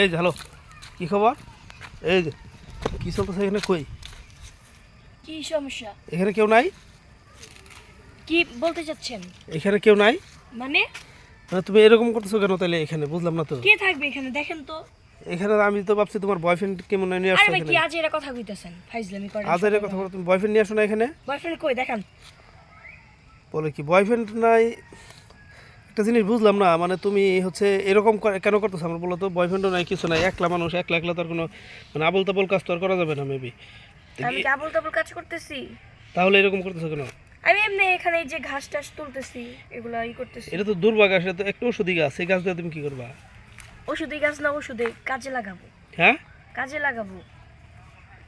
এই যে হ্যালো কি খবর? এই যে কী চলতেছে এখানে কই? কি সমস্যা? এখানে কেউ নাই? কি বলতে চাচ্ছেন? এখানে কেউ নাই? মানে? মানে তুমি এরকম করতেছো কেন তাহলে এখানে? বুঝলাম না তো। কে থাকবে এখানে? দেখেন তো। এখানে আমি তো ভাবছি তোমার বয়ফ্রেন্ড কেমন নিয়ে আরে আসছো ভাই কি আজ এরা কথা কইতেছেন? ফাইজলামি করেন আজারের কথা বলো তুমি বয়ফ্রেন্ড নিয়ে আসো না এখানে? বয়ফ্রেন্ড কই? দেখেন। বলে কি বয়ফ্রেন্ড নাই? একটা জিনিস বুঝলাম না মানে তুমি হচ্ছে এরকম কেন করতেছো? আমরা বলো তো বয়ফ্রেন্ডও নাই কিছু নাই একলা মানুষ একলা একলা তার কোনো মানে আবল তাবল কাজ তো আর করা যাবে না মেবি আমি আবল তাবল কাজ করতেছি। তাহলে এরকম করতেছো কেন? আমি এমনি এখানে এই যে ঘাস টাস তুলতেছি এগুলো ই করতেছি। এটা তো দুর্ভাগ্য এটা তো একটা ওষুধি গাছ এই গাছ দিয়ে তুমি কি করবা? ওষুধে গাছ না ওষুধে কাজে লাগাবো। হ্যাঁ? কাজে লাগাবো।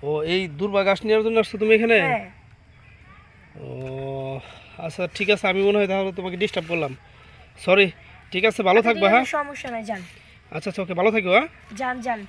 ও এই দুর্বা গাছ নেওয়ার জন্য আসছো তুমি এখানে? হ্যাঁ। ও আচ্ছা ঠিক আছে আমি মনে হয় তাহলে তোমাকে ডিস্টার্ব করলাম। সরি ঠিক আছে ভালো থাকব হ্যাঁ? সমস্যা নাই যান। আচ্ছা আচ্ছা ওকে ভালো থাকো হ্যাঁ? যান যান।